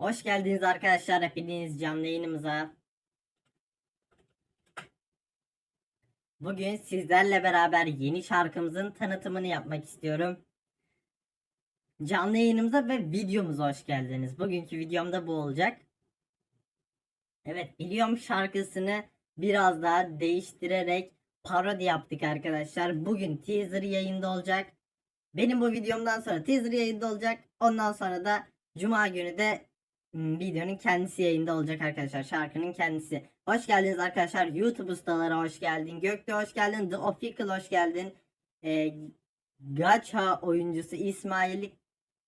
Hoş geldiniz arkadaşlar hepiniz canlı yayınımıza. Bugün sizlerle beraber yeni şarkımızın tanıtımını yapmak istiyorum. Canlı yayınımıza ve videomuza hoş geldiniz. Bugünkü videomda bu olacak. Evet biliyorum şarkısını biraz daha değiştirerek parodi yaptık arkadaşlar. Bugün teaser yayında olacak. Benim bu videomdan sonra teaser yayında olacak. Ondan sonra da Cuma günü de videonun kendisi yayında olacak arkadaşlar. Şarkının kendisi. Hoş geldiniz arkadaşlar. YouTube ustalara hoş geldin. Gökte hoş geldin. The Official hoş geldin. Ee, Gacha oyuncusu İsmail,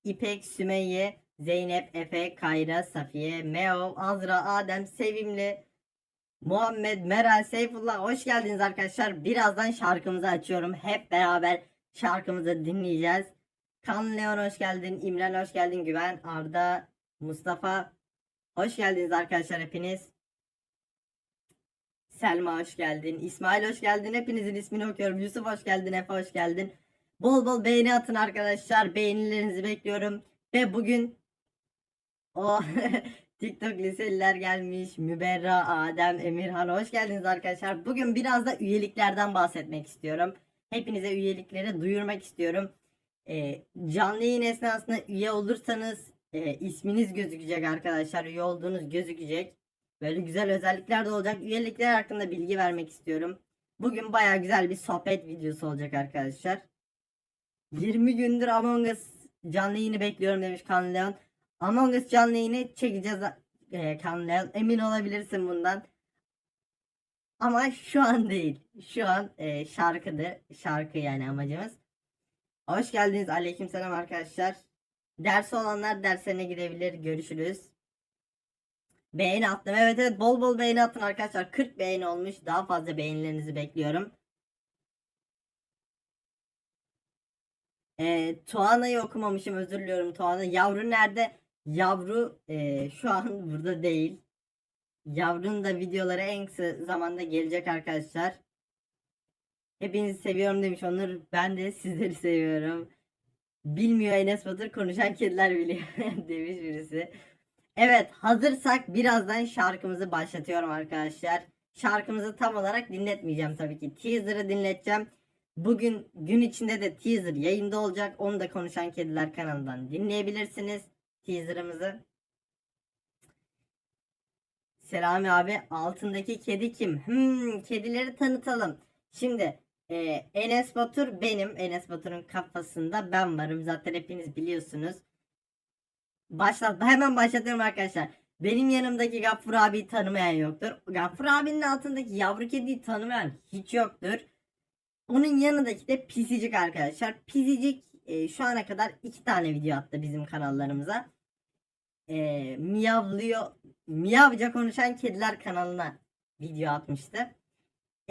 İpek, Sümeyye, Zeynep, Efe, Kayra, Safiye, Meo, Azra, Adem, Sevimli, Muhammed, Meral, Seyfullah hoş geldiniz arkadaşlar. Birazdan şarkımızı açıyorum. Hep beraber şarkımızı dinleyeceğiz. Kan Leon hoş geldin. İmran hoş geldin. Güven, Arda, Mustafa hoş geldiniz arkadaşlar hepiniz. Selma hoş geldin. İsmail hoş geldin. Hepinizin ismini okuyorum. Yusuf hoş geldin. Efe hoş geldin. Bol bol beğeni atın arkadaşlar. Beğenilerinizi bekliyorum. Ve bugün o TikTok liseliler gelmiş. Müberra, Adem, Emirhan hoş geldiniz arkadaşlar. Bugün biraz da üyeliklerden bahsetmek istiyorum. Hepinize üyelikleri duyurmak istiyorum. Ee, canlı yayın esnasında üye olursanız e, isminiz gözükecek arkadaşlar. Üye olduğunuz gözükecek. Böyle güzel özellikler de olacak. Üyelikler hakkında bilgi vermek istiyorum. Bugün baya güzel bir sohbet videosu olacak arkadaşlar. 20 gündür Among Us canlı yayını bekliyorum demiş Kan Leon. Among Us canlı yayını çekeceğiz e, Kan Leon. Emin olabilirsin bundan. Ama şu an değil. Şu an e, şarkıdır. Şarkı yani amacımız. Hoş geldiniz. Aleykümselam arkadaşlar. Dersi olanlar derslerine gidebilir. Görüşürüz. Beğeni attım. Evet evet bol bol beğeni atın arkadaşlar. 40 beğeni olmuş. Daha fazla beğenilerinizi bekliyorum. Ee, Tuana'yı okumamışım. Özür diliyorum Tuana. Yavru nerede? Yavru e, şu an burada değil. Yavrunun da videoları en kısa zamanda gelecek arkadaşlar. Hepinizi seviyorum demiş Onur. Ben de sizleri seviyorum. Bilmiyor Enes Batur konuşan kediler biliyor demiş birisi. Evet hazırsak birazdan şarkımızı başlatıyorum arkadaşlar. Şarkımızı tam olarak dinletmeyeceğim tabii ki. Teaser'ı dinleteceğim. Bugün gün içinde de teaser yayında olacak. Onu da Konuşan Kediler kanalından dinleyebilirsiniz. Teaser'ımızı. Selami abi altındaki kedi kim? Hmm, kedileri tanıtalım. Şimdi e, Enes Batur benim. Enes Batur'un kafasında ben varım. Zaten hepiniz biliyorsunuz. Başlat, hemen başlatıyorum arkadaşlar. Benim yanımdaki Gaffur abi tanımayan yoktur. Gaffur abinin altındaki yavru kediyi tanımayan hiç yoktur. Onun yanındaki de Pisicik arkadaşlar. Pisicik e, şu ana kadar iki tane video attı bizim kanallarımıza. E, miyavlıyor, miyavca konuşan kediler kanalına video atmıştı.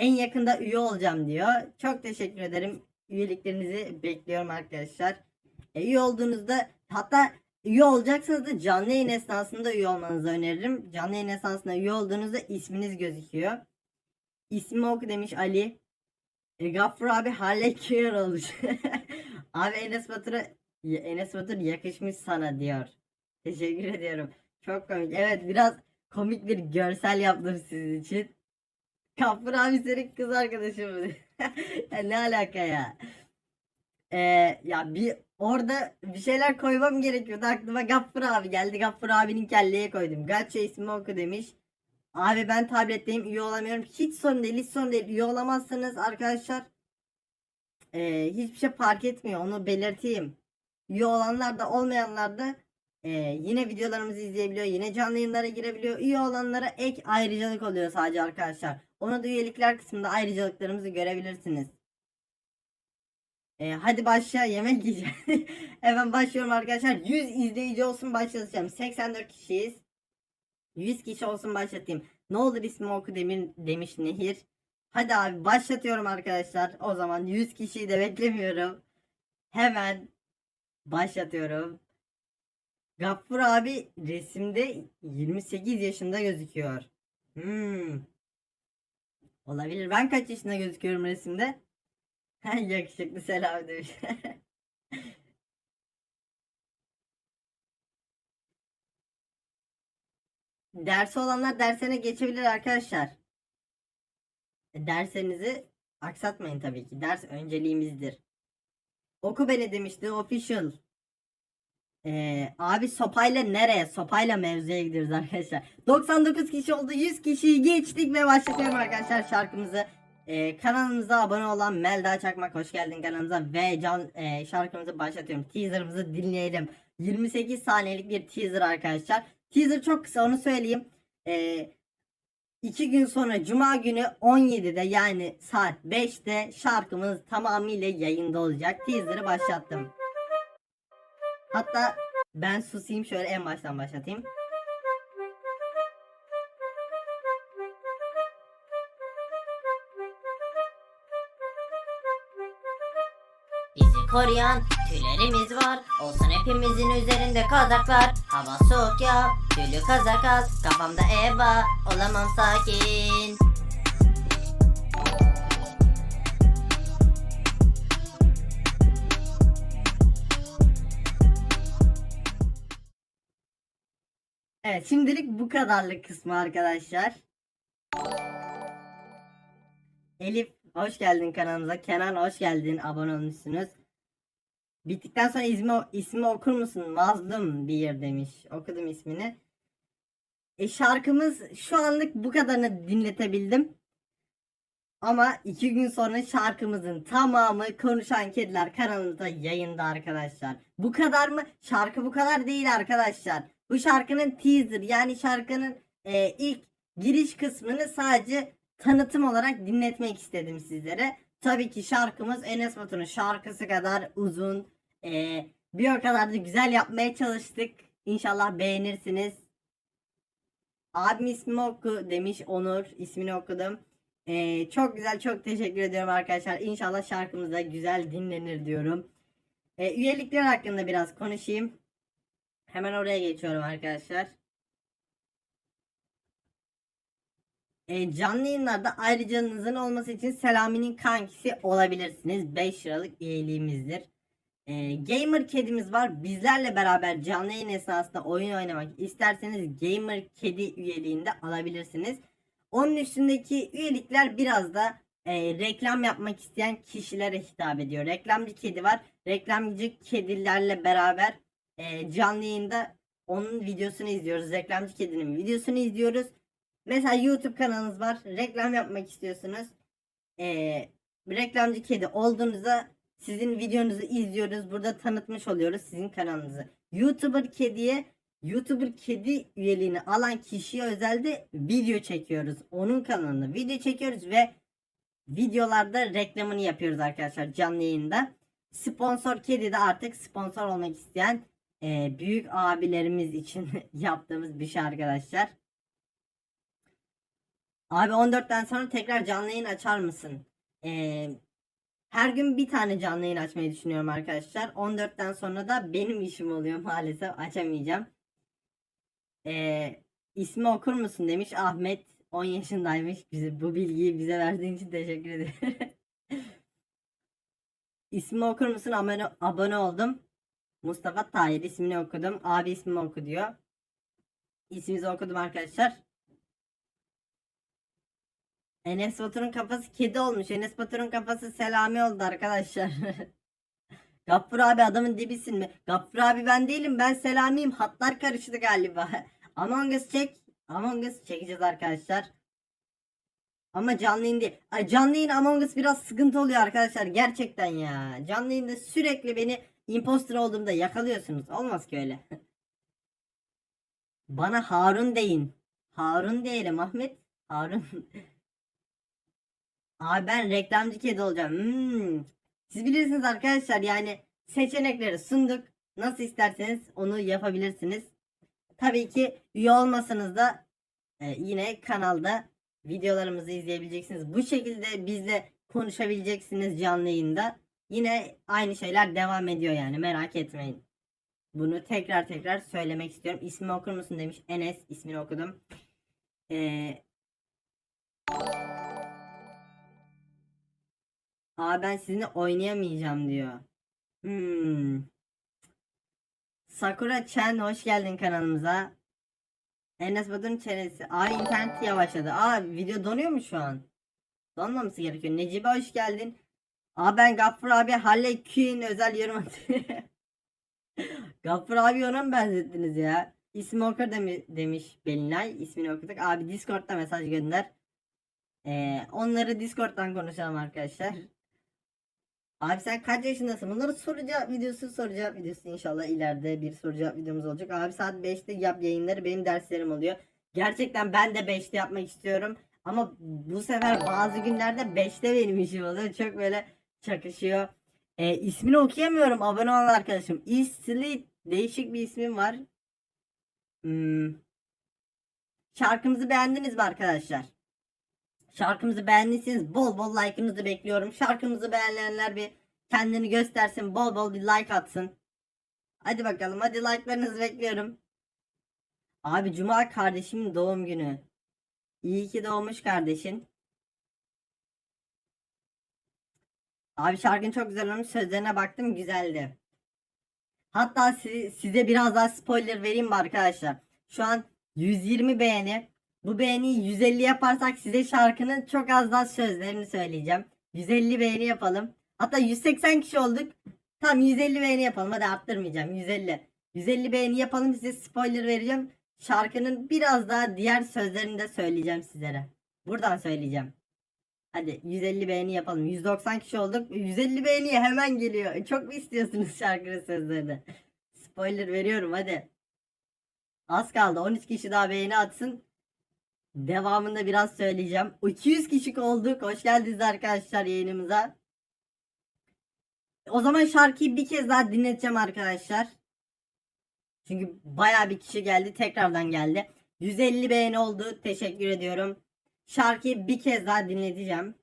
En yakında üye olacağım diyor. Çok teşekkür ederim. Üyeliklerinizi bekliyorum arkadaşlar. E, üye olduğunuzda hatta üye olacaksanız da canlı yayın esnasında üye olmanızı öneririm. Canlı yayın esnasında üye olduğunuzda isminiz gözüküyor. İsmi oku demiş Ali. E, Gaffur abi Quinn olmuş. abi Enes Batur'a Enes Batur yakışmış sana diyor. Teşekkür ediyorum. Çok komik. Evet biraz komik bir görsel yaptım sizin için. Gaffur abi senin kız arkadaşın mı? ya ne alaka ya? Ee, ya bir orada bir şeyler koymam gerekiyordu. Aklıma Gaffur abi geldi. Gaffur abinin kelleye koydum. Gacha ismi oku demiş. Abi ben tabletteyim üye olamıyorum. Hiç sorun değil hiç sorun değil. Üye olamazsanız arkadaşlar e, hiçbir şey fark etmiyor. Onu belirteyim. Üye olanlar da olmayanlar da e, yine videolarımızı izleyebiliyor. Yine canlı yayınlara girebiliyor. Üye olanlara ek ayrıcalık oluyor sadece arkadaşlar. Onu da üyelikler kısmında ayrıcalıklarımızı görebilirsiniz. E, hadi başla yemek yiyeceğim. Hemen başlıyorum arkadaşlar. 100 izleyici olsun başlatacağım. 84 kişiyiz. 100 kişi olsun başlatayım. Ne olur ismi oku demir, demiş Nehir. Hadi abi başlatıyorum arkadaşlar. O zaman 100 kişiyi de beklemiyorum. Hemen başlatıyorum. Gaffur abi resimde 28 yaşında gözüküyor. Hmm. Olabilir. Ben kaç yaşında gözüküyorum resimde? Yakışıklı selam demiş. dersi olanlar dersine geçebilir arkadaşlar. E, Derslerinizi aksatmayın tabii ki. Ders önceliğimizdir. Oku beni demişti official. Ee, abi sopayla nereye? Sopayla mevzuya gidiyoruz arkadaşlar. 99 kişi oldu. 100 kişiyi geçtik ve başlatıyorum arkadaşlar şarkımızı. Ee, kanalımıza abone olan Melda Çakmak hoş geldin kanalımıza ve can e, şarkımızı başlatıyorum. Teaserımızı dinleyelim. 28 saniyelik bir teaser arkadaşlar. Teaser çok kısa onu söyleyeyim. Ee, gün sonra Cuma günü 17'de yani saat 5'te şarkımız tamamıyla yayında olacak. Teaser'ı başlattım. Hatta ben susayım şöyle en baştan başlatayım. Bizi koruyan tüylerimiz var. Olsun hepimizin üzerinde kazaklar. Hava soğuk ya tüylü kazak al Kafamda eba olamam sakin Evet şimdilik bu kadarlık kısmı arkadaşlar. Elif hoş geldin kanalımıza. Kenan hoş geldin. Abone olmuşsunuz. Bittikten sonra ismi, ismi okur musun? Mazlum bir demiş. Okudum ismini. E şarkımız şu anlık bu kadarını dinletebildim. Ama iki gün sonra şarkımızın tamamı Konuşan Kediler kanalımızda yayında arkadaşlar. Bu kadar mı? Şarkı bu kadar değil arkadaşlar. Bu şarkının teaser yani şarkının e, ilk giriş kısmını sadece tanıtım olarak dinletmek istedim sizlere. Tabii ki şarkımız Enes Batur'un şarkısı kadar uzun. E, bir o kadar da güzel yapmaya çalıştık. İnşallah beğenirsiniz. Abim ismimi oku demiş Onur. ismini okudum. Ee, çok güzel çok teşekkür ediyorum arkadaşlar. İnşallah şarkımız da güzel dinlenir diyorum. Ee, üyelikler hakkında biraz konuşayım. Hemen oraya geçiyorum arkadaşlar. Ee, canlı yayınlarda ayrıcalığınızın olması için Selami'nin kankisi olabilirsiniz. 5 liralık üyeliğimizdir. Ee, gamer kedimiz var. Bizlerle beraber canlı yayın esnasında oyun oynamak isterseniz Gamer kedi üyeliğinde alabilirsiniz. Onun üstündeki üyelikler biraz da e, reklam yapmak isteyen kişilere hitap ediyor. Reklamcı kedi var. Reklamcı kedilerle beraber e, canlı yayında onun videosunu izliyoruz. Reklamcı kedinin videosunu izliyoruz. Mesela YouTube kanalınız var. Reklam yapmak istiyorsunuz. E, reklamcı kedi olduğunuzda sizin videonuzu izliyoruz. Burada tanıtmış oluyoruz sizin kanalınızı. YouTuber kediye YouTuber kedi üyeliğini alan kişiye özelde video çekiyoruz. Onun kanalında video çekiyoruz ve videolarda reklamını yapıyoruz arkadaşlar canlı yayında. Sponsor kedi de artık sponsor olmak isteyen e, büyük abilerimiz için yaptığımız bir şey arkadaşlar. Abi 14'ten sonra tekrar canlı yayın açar mısın? E, her gün bir tane canlı yayın açmayı düşünüyorum arkadaşlar. 14'ten sonra da benim işim oluyor maalesef açamayacağım. Ee, ismi okur musun demiş Ahmet 10 yaşındaymış. Bize bu bilgiyi bize verdiğin için teşekkür ederim. ismi okur musun? Abone, abone oldum. Mustafa Tahir ismini okudum. Abi ismimi oku diyor. İsmimizi okudum arkadaşlar. Enes Batur'un kafası kedi olmuş. Enes Batur'un kafası Selami oldu arkadaşlar. Gaffur abi adamın dibisin mi? Gaffur abi ben değilim ben Selami'yim. Hatlar karıştı galiba. Among Us çek. Among Us çekeceğiz arkadaşlar. Ama canlı değil. Ay canlı yayın Among Us biraz sıkıntı oluyor arkadaşlar. Gerçekten ya. Canlı yayında sürekli beni imposter olduğumda yakalıyorsunuz. Olmaz ki öyle. Bana Harun deyin. Harun diyelim Ahmet. Harun. Abi ben reklamcı kedi olacağım. Hmm. Siz bilirsiniz arkadaşlar yani seçenekleri sunduk. Nasıl isterseniz onu yapabilirsiniz. Tabii ki üye olmasanız da e, yine kanalda videolarımızı izleyebileceksiniz. Bu şekilde bizle konuşabileceksiniz canlı yayında. Yine aynı şeyler devam ediyor yani merak etmeyin. Bunu tekrar tekrar söylemek istiyorum. İsmi okur musun demiş Enes. ismini okudum. Ee, Aa ben sizinle oynayamayacağım diyor. Hmm. Sakura Chen hoş geldin kanalımıza. Enes Batur'un çenesi. Aa internet yavaşladı. Aa video donuyor mu şu an? Donmaması gerekiyor. Necibe hoş geldin. Aa ben Gaffur abi Halle Kü'nün özel yorum. Gaffur abi ona mı benzettiniz ya? İsmi okur demi, demiş Belinay. İsmini okuduk. Abi Discord'da mesaj gönder. Ee, onları Discord'dan konuşalım arkadaşlar. Abi sen kaç yaşındasın? Bunları soru cevap videosu soru cevap videosu inşallah ileride bir soru cevap videomuz olacak. Abi saat 5'te yap yayınları benim derslerim oluyor. Gerçekten ben de 5'te yapmak istiyorum. Ama bu sefer bazı günlerde 5'te benim işim oluyor. Çok böyle çakışıyor. Ee, ismini okuyamıyorum abone olan arkadaşım. İsli değişik bir ismim var. Hmm. Şarkımızı beğendiniz mi arkadaşlar? Şarkımızı beğendiyseniz bol bol like'ınızı bekliyorum. Şarkımızı beğenenler bir kendini göstersin. Bol bol bir like atsın. Hadi bakalım. Hadi like'larınızı bekliyorum. Abi Cuma kardeşimin doğum günü. İyi ki doğmuş kardeşin. Abi şarkın çok güzel olmuş. Sözlerine baktım güzeldi. Hatta si- size biraz daha spoiler vereyim mi arkadaşlar? Şu an 120 beğeni. Bu beğeniyi 150 yaparsak size şarkının çok az daha sözlerini söyleyeceğim. 150 beğeni yapalım. Hatta 180 kişi olduk. Tamam 150 beğeni yapalım. Hadi arttırmayacağım. 150. 150 beğeni yapalım. Size spoiler vereceğim. Şarkının biraz daha diğer sözlerini de söyleyeceğim sizlere. Buradan söyleyeceğim. Hadi 150 beğeni yapalım. 190 kişi olduk. 150 beğeniye hemen geliyor. Çok mu istiyorsunuz şarkının sözlerini? Spoiler veriyorum hadi. Az kaldı. 13 kişi daha beğeni atsın. Devamında biraz söyleyeceğim. 200 kişi olduk. Hoş geldiniz arkadaşlar yayınımıza. O zaman şarkıyı bir kez daha dinleteceğim arkadaşlar. Çünkü baya bir kişi geldi. Tekrardan geldi. 150 beğeni oldu. Teşekkür ediyorum. Şarkıyı bir kez daha dinleteceğim.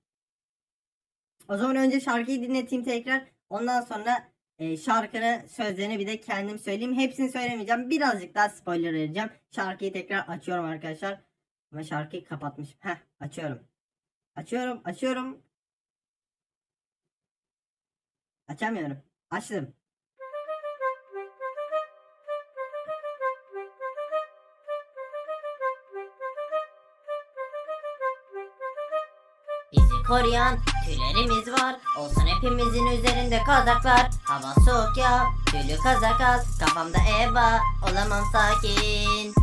O zaman önce şarkıyı dinleteyim tekrar. Ondan sonra e, şarkının sözlerini bir de kendim söyleyeyim. Hepsini söylemeyeceğim. Birazcık daha spoiler vereceğim. Şarkıyı tekrar açıyorum arkadaşlar. Ama şarkıyı kapatmışım. Heh açıyorum. Açıyorum açıyorum. Açamıyorum. Açtım. Koruyan tüylerimiz var. Olsun hepimizin üzerinde kazaklar. Hava soğuk ya, tüylü kazak al. Kafamda eba, olamam sakin.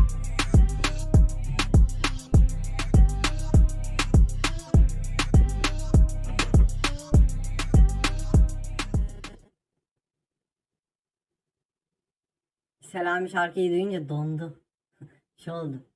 Selami şarkıyı duyunca dondu. Şey oldu.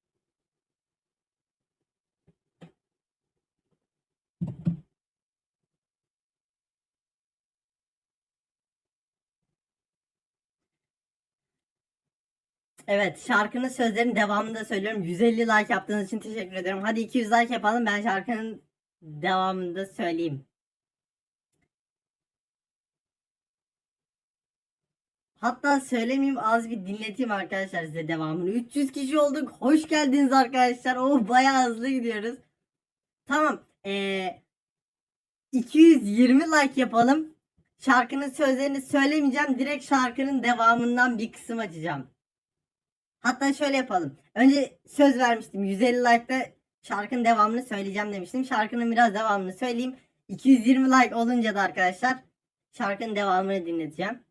Evet şarkının sözlerinin devamını da söylüyorum. 150 like yaptığınız için teşekkür ederim. Hadi 200 like yapalım ben şarkının devamını da söyleyeyim. Hatta söylemeyeyim az bir dinleteyim arkadaşlar size devamını. 300 kişi olduk. Hoş geldiniz arkadaşlar. Oh bayağı hızlı gidiyoruz. Tamam. Ee, 220 like yapalım. Şarkının sözlerini söylemeyeceğim. Direkt şarkının devamından bir kısım açacağım. Hatta şöyle yapalım. Önce söz vermiştim. 150 like'da şarkının devamını söyleyeceğim demiştim. Şarkının biraz devamını söyleyeyim. 220 like olunca da arkadaşlar şarkının devamını dinleteceğim.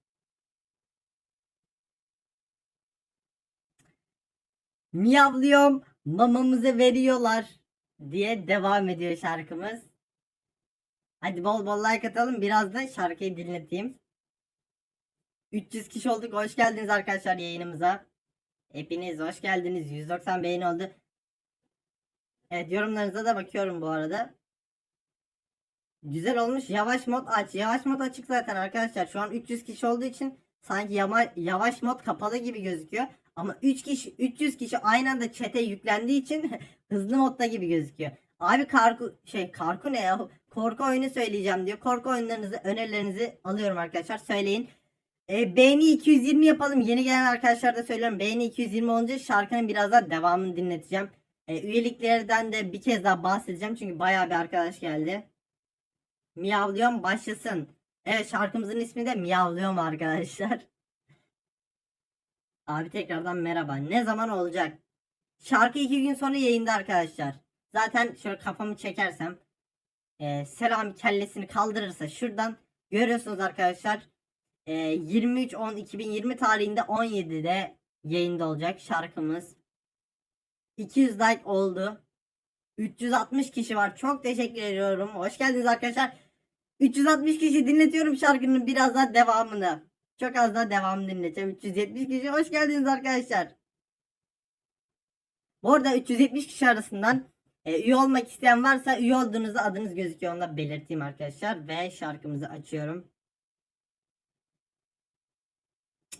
Miyavlıyorum, mamamızı veriyorlar diye devam ediyor şarkımız. Hadi bol bol like atalım. Biraz da şarkıyı dinleteyim. 300 kişi olduk. Hoş geldiniz arkadaşlar yayınımıza. Hepiniz hoş geldiniz. 190 beğeni oldu. Evet yorumlarınıza da bakıyorum bu arada. Güzel olmuş. Yavaş mod aç. Yavaş mod açık zaten arkadaşlar. Şu an 300 kişi olduğu için sanki yama, yavaş mod kapalı gibi gözüküyor. Ama 3 kişi 300 kişi aynı anda chat'e yüklendiği için hızlı modda gibi gözüküyor. Abi karku şey karku ne ya? Korku oyunu söyleyeceğim diyor. Korku oyunlarınızı önerilerinizi alıyorum arkadaşlar. Söyleyin. E, beğeni 220 yapalım. Yeni gelen arkadaşlar da söylüyorum. Beğeni 220 olunca şarkının biraz daha devamını dinleteceğim. E, üyeliklerden de bir kez daha bahsedeceğim. Çünkü bayağı bir arkadaş geldi. Miyavlıyorum başlasın. Evet şarkımızın ismi de Miyavlıyorum arkadaşlar. Abi tekrardan merhaba. Ne zaman olacak? Şarkı iki gün sonra yayında arkadaşlar. Zaten şöyle kafamı çekersem e, Selami kellesini kaldırırsa şuradan görüyorsunuz arkadaşlar. E, 23-10-2020 tarihinde 17'de yayında olacak şarkımız. 200 like oldu. 360 kişi var. Çok teşekkür ediyorum. Hoş geldiniz arkadaşlar. 360 kişi dinletiyorum şarkının biraz daha devamını. Çok az daha devamını dinleteceğim. 370 kişi hoş geldiniz arkadaşlar. Bu arada 370 kişi arasından e, üye olmak isteyen varsa üye olduğunuzda adınız gözüküyor. Onu da belirteyim arkadaşlar. Ve şarkımızı açıyorum.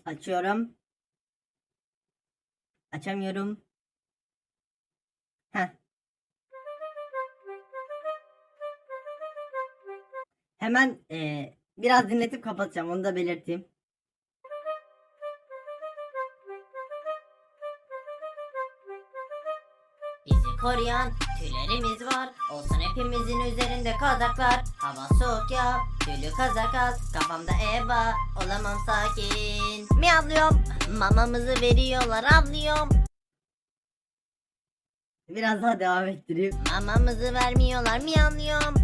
Açıyorum. Açamıyorum. Heh. Hemen e, biraz dinletip kapatacağım. Onu da belirteyim. Bizi koruyan tüylerimiz var. Olsun hepimizin üzerinde kazaklar. Hava soğuk ya, tüylü kazak az. Kafamda eba, olamam sakin. Miyavlıyorum, mamamızı veriyorlar avlıyorum. Biraz daha devam ettireyim. Mamamızı vermiyorlar miyavlıyorum.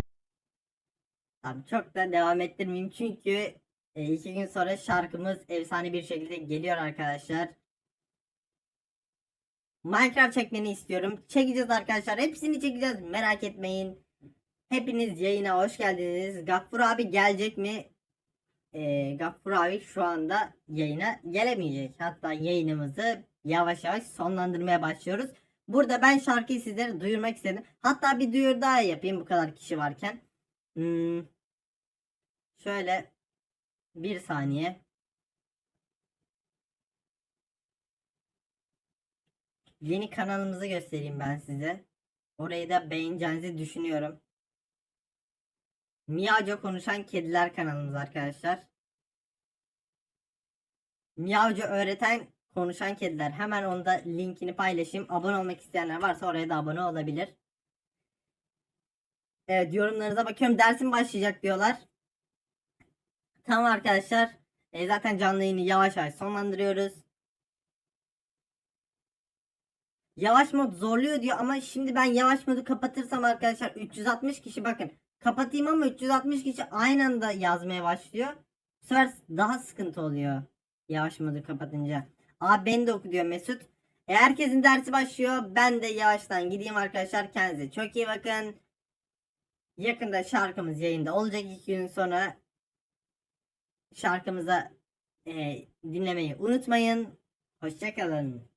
Abi çok da devam ettirmeyeyim çünkü e, iki gün sonra şarkımız efsane bir şekilde geliyor arkadaşlar. Minecraft çekmeni istiyorum. Çekeceğiz arkadaşlar. Hepsini çekeceğiz. Merak etmeyin. Hepiniz yayına hoş geldiniz. Gaffur abi gelecek mi? E, Gaffur abi şu anda yayına gelemeyecek. Hatta yayınımızı yavaş yavaş sonlandırmaya başlıyoruz. Burada ben şarkıyı sizlere duyurmak istedim. Hatta bir duyur daha yapayım bu kadar kişi varken. Hmm. Şöyle bir saniye. Yeni kanalımızı göstereyim ben size. Orayı da beğeneceğinizi düşünüyorum. Miyaca konuşan kediler kanalımız arkadaşlar. Miyavca öğreten konuşan kediler. Hemen onda linkini paylaşayım. Abone olmak isteyenler varsa oraya da abone olabilir. Evet yorumlarınıza bakıyorum. Dersim başlayacak diyorlar. Tamam arkadaşlar. E, zaten canlı yayını yavaş yavaş sonlandırıyoruz. Yavaş mod zorluyor diyor ama şimdi ben yavaş modu kapatırsam arkadaşlar 360 kişi bakın. Kapatayım ama 360 kişi aynı anda yazmaya başlıyor. Bu sefer daha sıkıntı oluyor. Yavaş modu kapatınca. Aa ben de oku diyor Mesut. E, herkesin dersi başlıyor. Ben de yavaştan gideyim arkadaşlar. Kendinize çok iyi bakın. Yakında şarkımız yayında olacak iki gün sonra. Şarkımıza e, dinlemeyi unutmayın. Hoşçakalın.